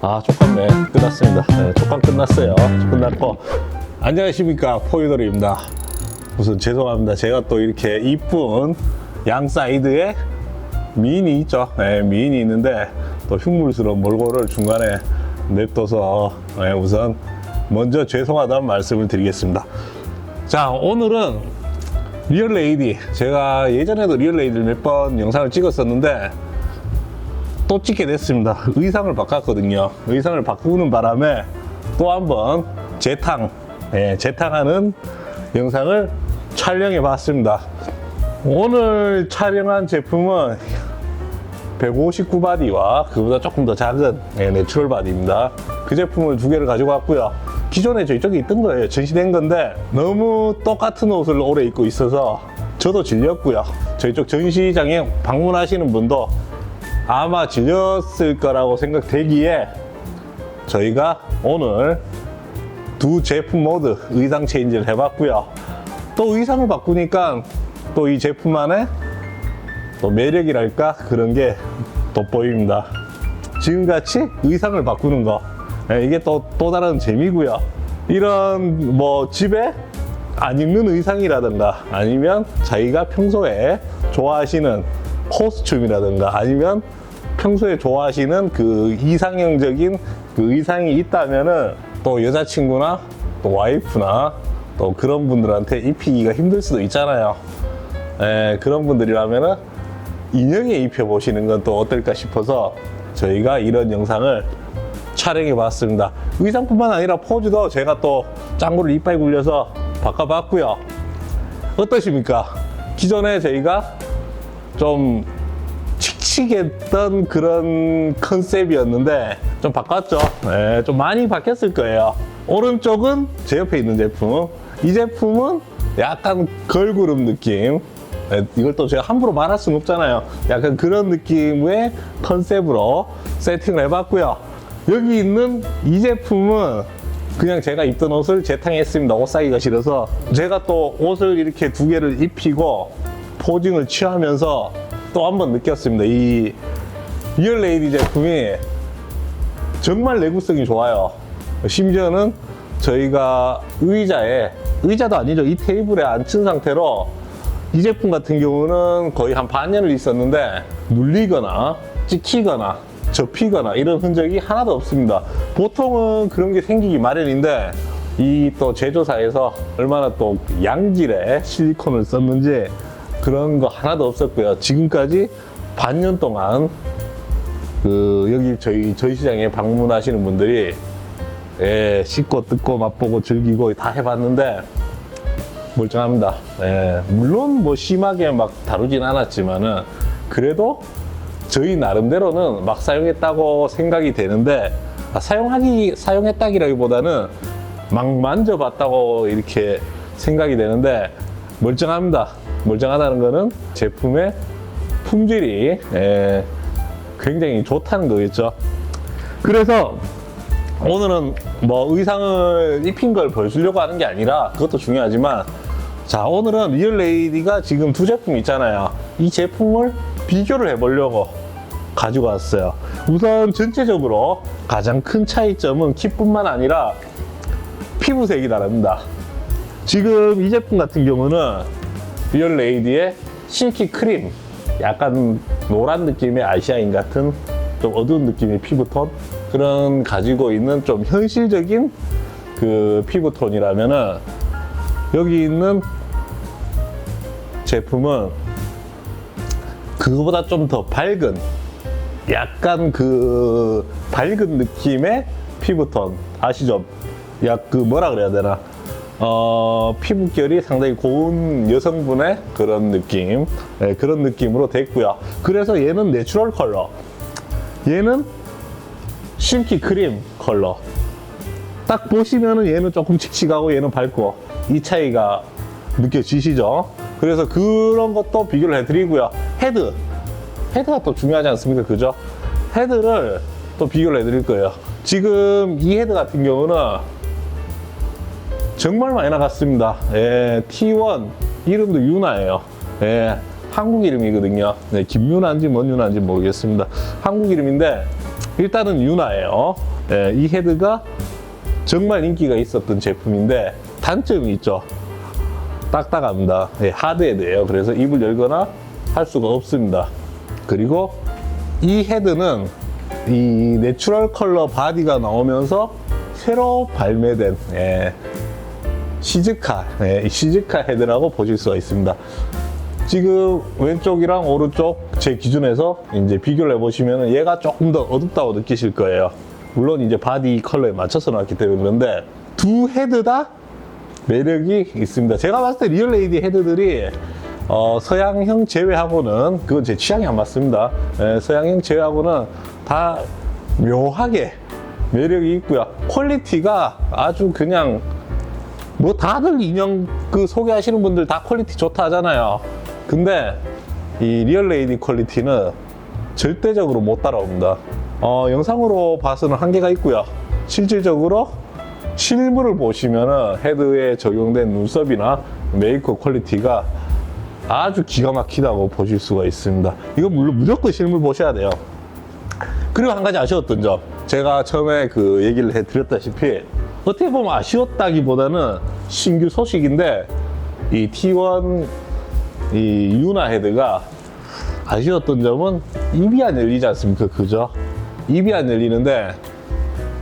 아, 촉감 네, 끝났습니다. 네, 촉감 끝났어요. 끝났고. 안녕하십니까. 포유돌입니다. 우선 죄송합니다. 제가 또 이렇게 이쁜 양 사이드에 미인이 있죠. 네, 미인이 있는데 또 흉물스러운 몰골을 중간에 냅둬서 네, 우선 먼저 죄송하다는 말씀을 드리겠습니다. 자, 오늘은 리얼 레이디. 제가 예전에도 리얼 레이디를 몇 번 영상을 찍었었는데 또 찍게 됐습니다. 의상을 바꿨거든요. 의상을 바꾸는 바람에 또 한번 재탕, 예, 재탕하는 영상을 촬영해 봤습니다. 오늘 촬영한 제품은 159 바디와 그보다 조금 더 작은 예, 내추럴 바디입니다. 그 제품을 두 개를 가지고 왔고요. 기존에 저희 쪽에 있던 거예요. 전시된 건데 너무 똑같은 옷을 오래 입고 있어서 저도 질렸고요. 저희 쪽 전시장에 방문하시는 분도 아마 질렸을 거라고 생각되기에 저희가 오늘 두 제품 모두 의상 체인지를 해봤고요. 또 의상을 바꾸니까 또 이 제품 안에 또 매력이랄까 그런 게 돋보입니다. 지금같이 의상을 바꾸는 거 예, 이게 또, 또 다른 재미고요. 이런 뭐 집에 안 입는 의상이라든가 아니면 자기가 평소에 좋아하시는 코스튬이라든가 아니면 평소에 좋아하시는 그 이상형적인 그 의상이 있다면은 또 여자친구나 또 와이프나 또 그런 분들한테 입히기가 힘들 수도 있잖아요. 예, 그런 분들이라면은 인형에 입혀보시는 건 또 어떨까 싶어서 저희가 이런 영상을 촬영해 봤습니다. 의상뿐만 아니라 포즈도 제가 또 짱구를 이빨 굴려서 바꿔봤고요. 어떠십니까? 기존에 저희가 좀 칙칙했던 그런 컨셉이었는데 좀 바꿨죠. 네, 좀 많이 바뀌었을 거예요. 오른쪽은 제 옆에 있는 제품. 이 제품은 약간 걸그룹 느낌. 네, 이걸 또 제가 함부로 말할 수는 없잖아요. 약간 그런 느낌의 컨셉으로 세팅을 해봤고요. 여기 있는 이 제품은 그냥 제가 입던 옷을 재탕했습니다. 옷 사기가 싫어서. 제가 또 옷을 이렇게 두 개를 입히고 포징을 취하면서 또 한 번 느꼈습니다. 이 리얼 레이디 제품이 정말 내구성이 좋아요. 심지어는 저희가 의자에, 의자도 아니죠. 이 테이블에 앉힌 상태로 이 제품 같은 경우는 거의 한 반년을 있었는데 눌리거나 찍히거나 접히거나 이런 흔적이 하나도 없습니다. 보통은 그런 게 생기기 마련인데 이 또 제조사에서 얼마나 또 양질의 실리콘을 썼는지 그런 거 하나도 없었고요. 지금까지 반년 동안 그 여기 저희 저희 시장에 방문하시는 분들이 예, 씻고 뜯고 맛보고 즐기고 다 해봤는데 멀쩡합니다. 예, 물론 뭐 심하게 막 다루진 않았지만은 그래도 저희 나름대로는 막 사용했다고 생각이 되는데 아, 사용하기 사용했다기라기보다는 막 만져봤다고 이렇게 생각이 되는데 멀쩡합니다. 멀쩡하다는 거는 제품의 품질이 예, 굉장히 좋다는 거겠죠. 그래서 오늘은 뭐 의상을 입힌 걸 보여주려고 하는 게 아니라 그것도 중요하지만 자 오늘은 리얼 레이디가 지금 두 제품 있잖아요. 이 제품을 비교를 해보려고 가지고 왔어요. 우선 전체적으로 가장 큰 차이점은 kit뿐만 아니라 피부색이 다릅니다. 지금 이 제품 같은 경우는 리얼 레이디의 실키 크림 약간 노란 느낌의 아시아인 같은 좀 어두운 느낌의 피부톤 그런 가지고 있는 좀 현실적인 그 피부톤이라면은 여기 있는 제품은 그거보다 좀 더 밝은 약간 그 밝은 느낌의 피부톤 아시죠? 약 그 뭐라 그래야 되나? 어, 피부결이 상당히 고운 여성분의 그런 느낌, 네, 그런 느낌으로 됐고요. 그래서 얘는 내추럴 컬러, 얘는 실키 크림 컬러. 딱 보시면은 얘는 조금 칙칙하고 얘는 밝고 이 차이가 느껴지시죠? 그래서 그런 것도 비교를 해드리고요. 헤드. 헤드가 또 중요하지 않습니까? 그죠? 헤드를 또 비교를 해드릴 거예요. 지금 이 헤드 같은 경우는 정말 많이 나갔습니다. 예, T1 이름도 유나예요. 예, 한국 이름이거든요. 네, 김유나인지 뭔 유나인지 모르겠습니다. 한국 이름인데 일단은 유나예요. 예, 이 헤드가 정말 인기가 있었던 제품인데 단점이 있죠. 딱딱합니다. 예, 하드 헤드예요. 그래서 입을 열거나 할 수가 없습니다. 그리고 이 헤드는 이 내추럴 컬러 바디가 나오면서 새로 발매된 예, 시즈카, 예, 이 시즈카 헤드라고 보실 수가 있습니다. 지금 왼쪽이랑 오른쪽 제 기준에서 이제 비교를 해보시면 얘가 조금 더 어둡다고 느끼실 거예요. 물론 이제 바디 컬러에 맞춰서 나왔기 때문에 그런데 두 헤드 다 매력이 있습니다. 제가 봤을 때 리얼레이디 헤드들이 어, 서양형 제외하고는 그건 제 취향이 안 맞습니다. 예, 서양형 제외하고는 다 묘하게 매력이 있고요. 퀄리티가 아주 그냥 뭐 다들 인형 그 소개하시는 분들 다 퀄리티 좋다 하잖아요. 근데 이 리얼레이디 퀄리티는 절대적으로 못 따라옵니다. 어, 영상으로 봐서는 한계가 있고요. 실질적으로 실물을 보시면은 헤드에 적용된 눈썹이나 메이크업 퀄리티가 아주 기가 막히다고 보실 수가 있습니다. 이거 물론 무조건 실물 보셔야 돼요. 그리고 한 가지 아쉬웠던 점. 제가 처음에 그 얘기를 해드렸다시피 어떻게 보면 아쉬웠다기보다는 신규 소식인데 이 T1 이 유나 헤드가 아쉬웠던 점은 입이 안 열리지 않습니까? 그죠? 입이 안 열리는데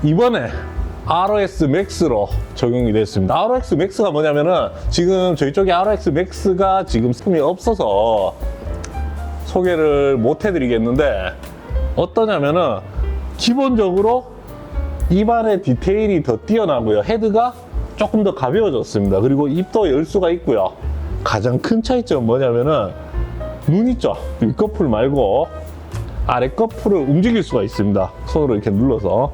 이번에 ROX Max로 적용이 됐습니다. ROX Max가 뭐냐면은 지금 저희 쪽에 ROX Max가 지금 스품이 없어서 소개를 못 해드리겠는데 어떠냐면은 기본적으로 입안의 디테일이 더 뛰어나고요. 헤드가 조금 더 가벼워졌습니다. 그리고 입도 열 수가 있고요. 가장 큰 차이점은 뭐냐면은 눈 있죠? 윗꺼풀 말고 아래 커플을 움직일 수가 있습니다. 손으로 이렇게 눌러서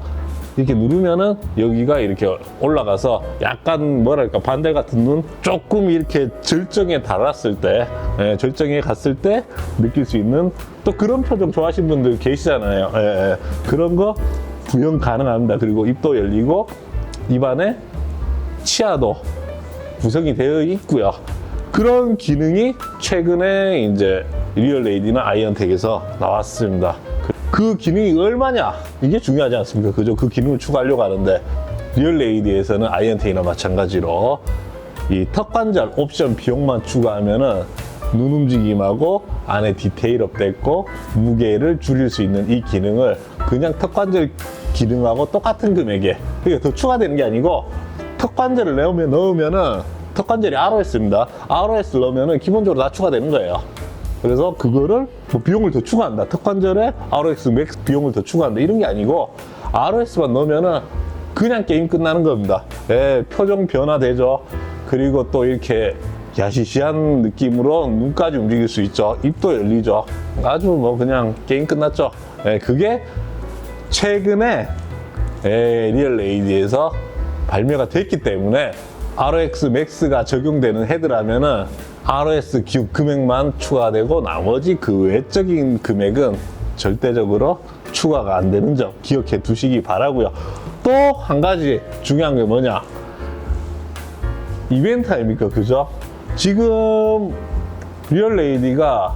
이렇게 누르면은 여기가 이렇게 올라가서 약간 뭐랄까 반달 같은 눈 조금 이렇게 절정에 달았을 때 예, 절정에 갔을 때 느낄 수 있는 또 그런 표정 좋아하시는 분들 계시잖아요. 예, 예. 그런 거 구현 가능합니다. 그리고 입도 열리고 입안에 치아도 구성이 되어 있고요. 그런 기능이 최근에 이제 리얼레이디나 아이언텍에서 나왔습니다. 그- 그 기능이 얼마냐? 이게 중요하지 않습니까? 그죠? 그 기능을 추가하려고 하는데 리얼레이디에서는 아이언텍이나 마찬가지로 이 턱관절 옵션 비용만 추가하면은 눈 움직임하고 안에 디테일업 됐고 무게를 줄일 수 있는 이 기능을 그냥 턱관절 기능하고 똑같은 금액에 그게 더 추가되는 게 아니고 턱관절을 넣으면 넣으면은 턱관절이 ROS입니다. ROS 넣으면은 기본적으로 다 추가되는 거예요. 그래서 그거를 뭐 비용을 더 추가한다. 턱관절에 ROX 맥스 비용을 더 추가한다. 이런 게 아니고 ROS만 넣으면은 그냥 게임 끝나는 겁니다. 예, 표정 변화되죠. 그리고 또 이렇게 야시시한 느낌으로 눈까지 움직일 수 있죠. 입도 열리죠. 아주 뭐 그냥 게임 끝났죠. 예, 그게 최근에 예, 리얼 레이디에서 발매가 됐기 때문에 ROX 맥스가 적용되는 헤드라면은 ROS 기- 금액만 추가되고 나머지 그 외적인 금액은 절대적으로 추가가 안 되는 점 기억해 두시기 바라고요. 또 한 가지 중요한 게 뭐냐? 이벤트 아닙니까? 그죠? 지금 리얼 레이디가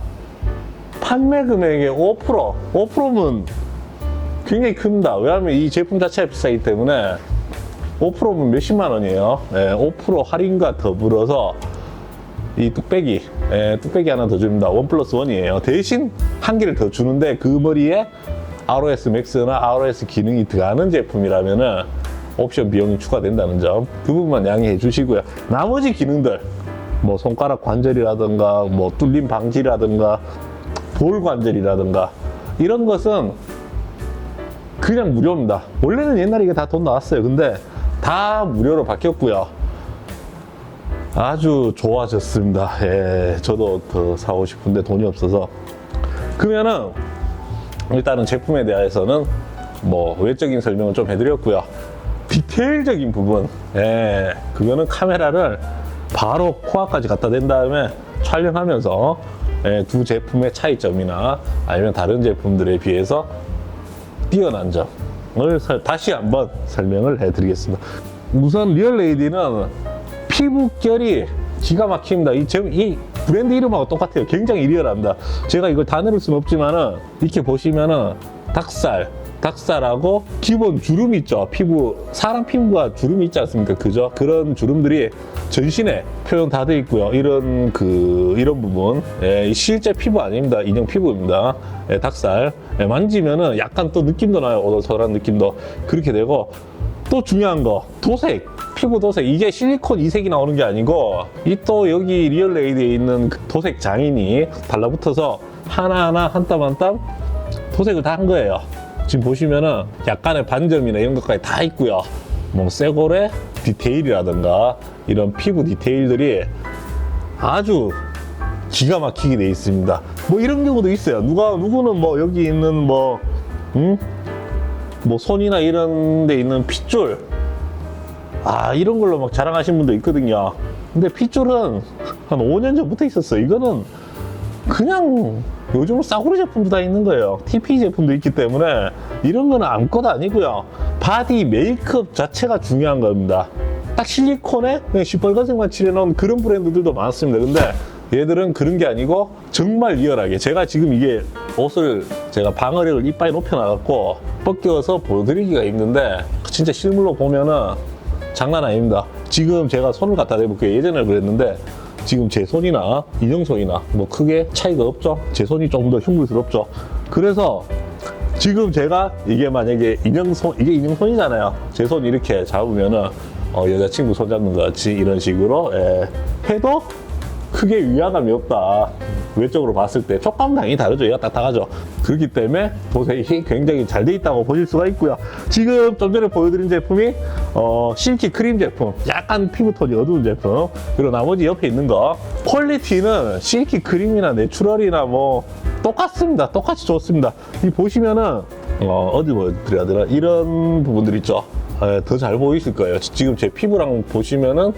판매 금액의 5% 5%면 굉장히 큽니다. 왜냐하면 이 제품 자체가 비싸기 때문에 5%면 몇십만 원이에요. 예, 5% 할인과 더불어서 이 뚝배기, 예, 뚝배기 하나 더 줍니다. 원 플러스 원이에요. 대신 한 개를 더 주는데 그 머리에 ROS 맥스나 ROS 기능이 들어가는 제품이라면은 옵션 비용이 추가된다는 점. 그 부분만 양해해 주시고요. 나머지 기능들, 뭐 손가락 관절이라든가, 뭐 뚫림 방지라든가, 볼 관절이라든가, 이런 것은 그냥 무료입니다. 원래는 옛날에 이게 다 돈 나왔어요. 근데 다 무료로 바뀌었고요. 아주 좋아졌습니다. 예, 저도 더 사고 싶은데 돈이 없어서. 그러면은 일단은 제품에 대해서는 뭐 외적인 설명을 좀 해드렸고요. 디테일적인 부분, 예, 그거는 카메라를 바로 코앞까지 갖다 댄 다음에 촬영하면서 예, 두 제품의 차이점이나 아니면 다른 제품들에 비해서 뛰어난 점을 설- 다시 한번 설명을 해드리겠습니다. 우선 리얼레이디는 피부결이 기가 막힙니다. 이, 제- 이 브랜드 이름하고 똑같아요. 굉장히 리얼합니다. 제가 이걸 다 내릴 수는 없지만은 이렇게 보시면은 닭살, 닭살하고 기본 주름 있죠. 피부 사람 피부가 주름이 있지 않습니까? 그죠? 그런 주름들이 전신에 표현 다 돼 있고요. 이런 그 이런 부분 예, 실제 피부 아닙니다. 인형 피부입니다. 예, 닭살 예, 만지면은 약간 또 느낌도 나요. 오돌토돌한 느낌도 그렇게 되고 또 중요한 거 도색 피부 도색 이게 실리콘 이색이 나오는 게 아니고 이 또 여기 리얼레이드에 있는 그 도색 장인이 달라붙어서 하나하나 한 땀 한 땀 도색을 다 한 거예요 지금 보시면은 약간의 반점이나 이런 것까지 다 있고요. 뭐 쇠골의 디테일이라든가 이런 피부 디테일들이 아주 기가 막히게 돼 있습니다. 뭐 이런 경우도 있어요. 누가 누구는 뭐 여기 있는 뭐 음? 뭐 손이나 이런 데 있는 핏줄. 아 이런 걸로 막 자랑하시는 분도 있거든요. 근데 핏줄은 한 5년 전부터 있었어요. 이거는 그냥 요즘 싸구려 제품도 다 있는 거예요. TP 제품도 있기 때문에 이런 거는 아무것도 아니고요. 바디 메이크업 자체가 중요한 겁니다. 딱 실리콘에 그냥 시뻘건색만 칠해놓은 그런 브랜드들도 많습니다. 근데 얘들은 그런 게 아니고 정말 리얼하게 제가 지금 이게 옷을 제가 방어력을 이빨에 높여놔갖고 벗겨서 보여드리기가 힘든데 진짜 실물로 보면은 장난 아닙니다. 지금 제가 손을 갖다 대볼게요. 예전에 그랬는데 지금 제 손이나 인형 손이나 뭐 크게 차이가 없죠? 제 손이 조금 더 흉물스럽죠? 그래서 지금 제가 이게 만약에 인형 손 이게 인형 손이잖아요. 제 손 이렇게 잡으면은 어, 여자친구 손 잡는 것 같이 이런 식으로 예, 해도 크게 위화감이 없다. 외적으로 봤을 때 촉감 당연히 다르죠. 얘가 딱딱하죠. 그렇기 때문에 도색이 굉장히 잘 돼 있다고 보실 수가 있고요. 지금 좀 전에 보여드린 제품이 어, 실키 크림 제품, 약간 피부톤이 어두운 제품. 그리고 나머지 옆에 있는 거 퀄리티는 실키 크림이나 내추럴이나 뭐 똑같습니다. 똑같이 좋습니다. 이 보시면은 어, 어디 보여드려야 되나 이런 부분들 있죠. 더 잘 보이실 거예요. 지금 제 피부랑 보시면은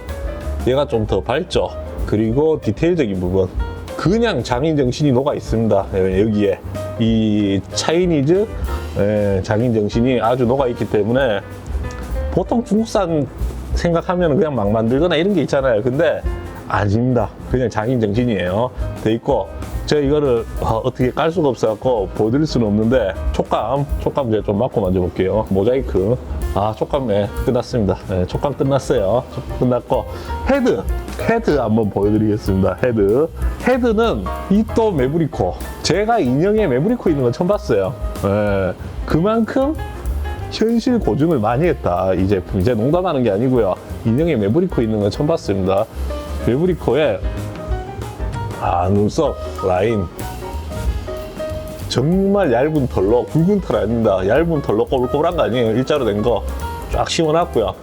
얘가 좀 더 밝죠. 그리고 디테일적인 부분. 그냥 장인 정신이 녹아 있습니다. 예, 여기에. 이 차이니즈 예, 장인 정신이 아주 녹아 있기 때문에 보통 중국산 생각하면 그냥 막 만들거나 이런 게 있잖아요. 근데 아닙니다. 그냥 장인 정신이에요. 돼 있고 제가 이거를 어, 떻게 깔 수가 없어갖고 보여드릴 수는 없는데 촉감, 촉감 제가 좀 맞고 만져볼게요. 모자이크. 아 촉감 네 끝났습니다. 네, 촉감 끝났어요. 촉감 끝났고 헤드, 헤드 한번 보여드리겠습니다. 헤드. 헤드는 이 또 메브리코. 제가 인형에 메브리코 있는 건 처음 봤어요. 네, 그만큼 현실 고증을 많이 했다 이 제품 이제 농담하는 게 아니고요 인형에 메브리코 있는 건 처음 봤습니다 메브리코에 아 눈썹 라인 정말 얇은 털로 굵은 털 아닙니다 얇은 털로 꼬불꼬불한 거 아니에요 일자로 된 거 쫙 심어놨고요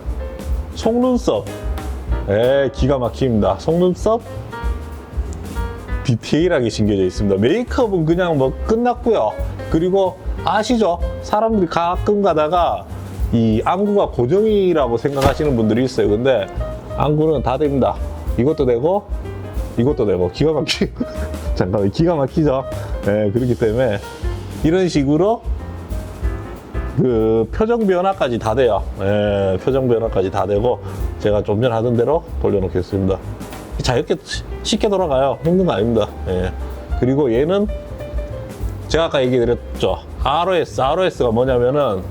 속눈썹 에 기가 막힙니다 속눈썹 디테일하게 심겨져 있습니다. 메이크업은 그냥 뭐 끝났고요. 그리고 아시죠? 사람들이 가끔 가다가 이 안구가 고정이라고 생각하시는 분들이 있어요. 근데 안구는 다 됩니다. 이것도 되고 이것도 되고 기가 막히 잠깐만 기가 막히죠. 예, 그렇기 때문에 이런 식으로 그 표정 변화까지 다 돼요. 예, 표정 변화까지 다 되고 제가 좀 전에 하던 대로 돌려놓겠습니다. 자유롭게 쉽게 돌아가요. 힘든 거 아닙니다. 예. 그리고 얘는 제가 아까 얘기 드렸죠. ROS, ROS가 뭐냐면은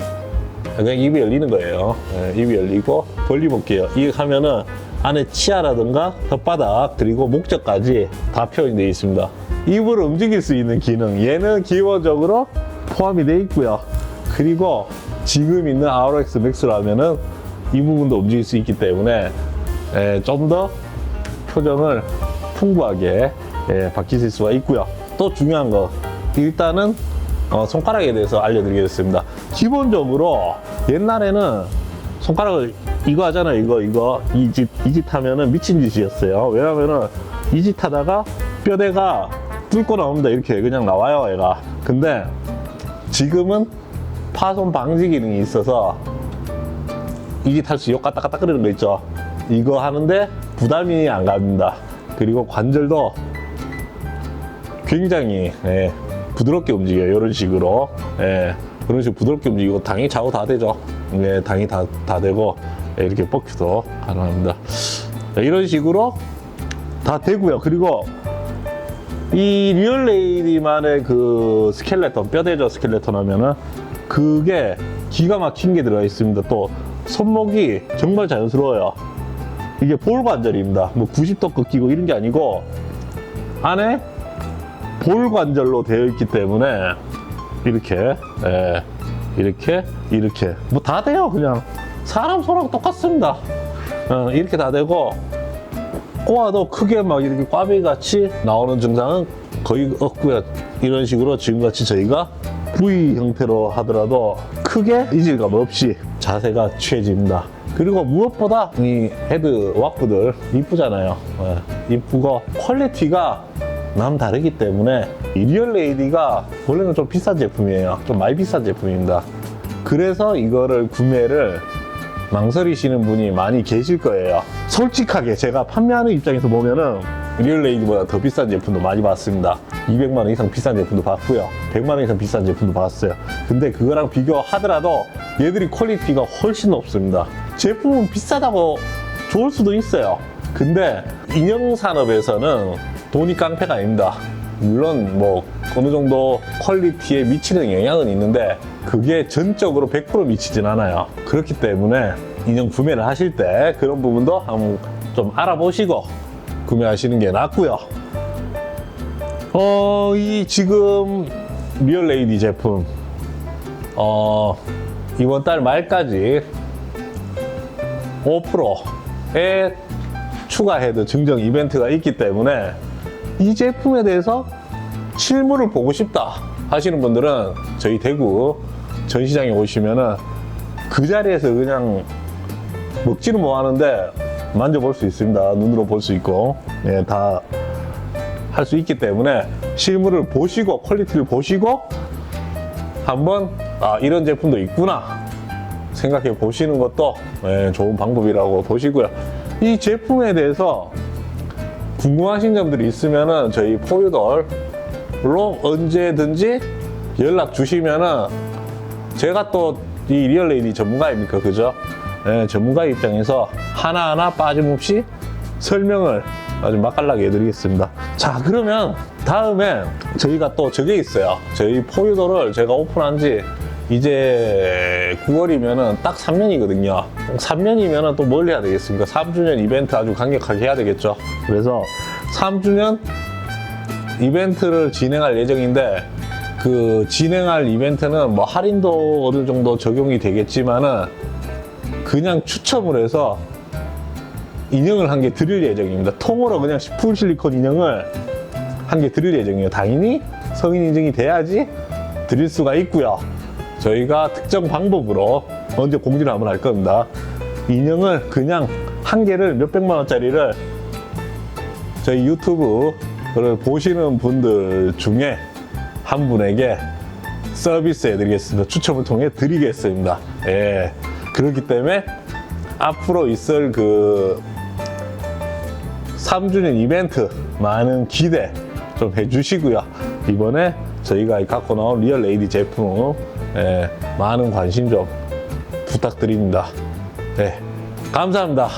그냥 입이 열리는 거예요. 예, 입이 열리고 벌려볼게요. 이 하면은 안에 치아라든가 혓바닥 그리고 목젖까지 다 표현이 되어 있습니다. 입을 움직일 수 있는 기능 얘는 기본적으로 포함이 되어 있고요. 그리고 지금 있는 ROX 맥스로 하면은 이 부분도 움직일 수 있기 때문에 예, 좀더 표정을 풍부하게 예, 바뀌실 수가 있고요. 또 중요한 거 일단은 어, 손가락에 대해서 알려드리겠습니다. 기본적으로 옛날에는 손가락을 이거 하잖아요. 이거 이거 이짓 이짓 하면은 미친 짓이었어요. 왜냐면은 이짓 하다가 뼈대가 뚫고 나옵니다. 이렇게 그냥 나와요, 얘가. 근데 지금은 파손 방지 기능이 있어서 이짓할 수, 요 까딱까딱 거리는 거 있죠. 이거 하는데 부담이 안 갑니다. 그리고 관절도 굉장히 예, 부드럽게 움직여요. 이런 식으로. 예, 그런 식으로 부드럽게 움직이고 당이 좌우 다 되죠. 예, 당이 다, 다 되고 예, 이렇게 뻑큐도 가능합니다. 자, 이런 식으로 다 되고요. 그리고 이 리얼레이디만의 그 스켈레톤, 뼈대죠 스켈레톤 하면은 그게 기가 막힌 게 들어가 있습니다. 또 손목이 정말 자연스러워요. 이게 볼 관절입니다. 뭐 90도 꺾이고 이런 게 아니고 안에 볼 관절로 되어 있기 때문에 이렇게 예, 이렇게 이렇게 뭐 다 돼요 그냥 사람 손하고 똑같습니다. 어, 이렇게 다 되고 꼬아도 크게 막 이렇게 꽈배기 같이 나오는 증상은 거의 없고요. 이런 식으로 지금같이 저희가 V 형태로 하더라도 크게 이질감 없이 자세가 취해집니다. 그리고 무엇보다 이 헤드 와꾸들 이쁘잖아요. 예, 이쁘고 퀄리티가 남 다르기 때문에 이 리얼 레이디가 원래는 좀 비싼 제품이에요. 좀 많이 비싼 제품입니다. 그래서 이거를 구매를 망설이시는 분이 많이 계실 거예요. 솔직하게 제가 판매하는 입장에서 보면은 리얼레이드보다 더 비싼 제품도 많이 봤습니다. 200만 원 이상 비싼 제품도 봤고요. 100만 원 이상 비싼 제품도 봤어요. 근데 그거랑 비교하더라도 얘들이 퀄리티가 훨씬 높습니다. 제품은 비싸다고 좋을 수도 있어요. 근데 인형 산업에서는 돈이 깡패가 아닙니다. 물론 뭐 어느 정도 퀄리티에 미치는 영향은 있는데 그게 전적으로 100% 미치진 않아요. 그렇기 때문에 인형 구매를 하실 때 그런 부분도 한번 좀 알아보시고 구매하시는 게 낫고요. 어, 이 지금 리얼 레이디 제품 어, 이번 달 말까지 5%의 추가 헤드 증정 이벤트가 있기 때문에 이 제품에 대해서 실물을 보고 싶다 하시는 분들은 저희 대구 전시장에 오시면은 그 자리에서 그냥 먹지는 뭐 하는데 만져볼 수 있습니다. 눈으로 볼 수 있고, 예, 다 할 수 있기 때문에 실물을 보시고 퀄리티를 보시고 한번 아, 이런 제품도 있구나 생각해 보시는 것도 예, 좋은 방법이라고 보시고요. 이 제품에 대해서 궁금하신 점들이 있으면은 저희 포유돌로 언제든지 연락 주시면은 제가 또 이 리얼레이디 전문가입니까 그죠? 예, 전문가 입장에서 하나하나 빠짐없이 설명을 아주 맛깔나게 해드리겠습니다. 자 그러면 다음에 저희가 또 저게 있어요. 저희 포유도를 제가 오픈한 지 이제 9월이면은 딱 3년이거든요. 3년이면은 또 뭘 해야 되겠습니까? 3주년 이벤트 아주 강력하게 해야 되겠죠. 그래서 3주년 이벤트를 진행할 예정인데 그 진행할 이벤트는 뭐 할인도 어느 정도 적용이 되겠지만은 그냥 추첨을 해서 인형을 한 개 드릴 예정입니다. 통으로 그냥 풀 실리콘 인형을 한 개 드릴 예정이에요. 당연히 성인 인증이 돼야지 드릴 수가 있고요. 저희가 특정 방법으로 언제 공지를 한번 할 겁니다. 인형을 그냥 한 개를 몇백만 원짜리를 저희 유튜브를 보시는 분들 중에 한 분에게 서비스 해드리겠습니다. 추첨을 통해 드리겠습니다. 예. 그렇기 때문에 앞으로 있을 그 3주년 이벤트 많은 기대 좀 해주시고요. 이번에 저희가 갖고 나온 리얼 레이디 제품 예, 많은 관심 좀 부탁드립니다. 네, 감사합니다.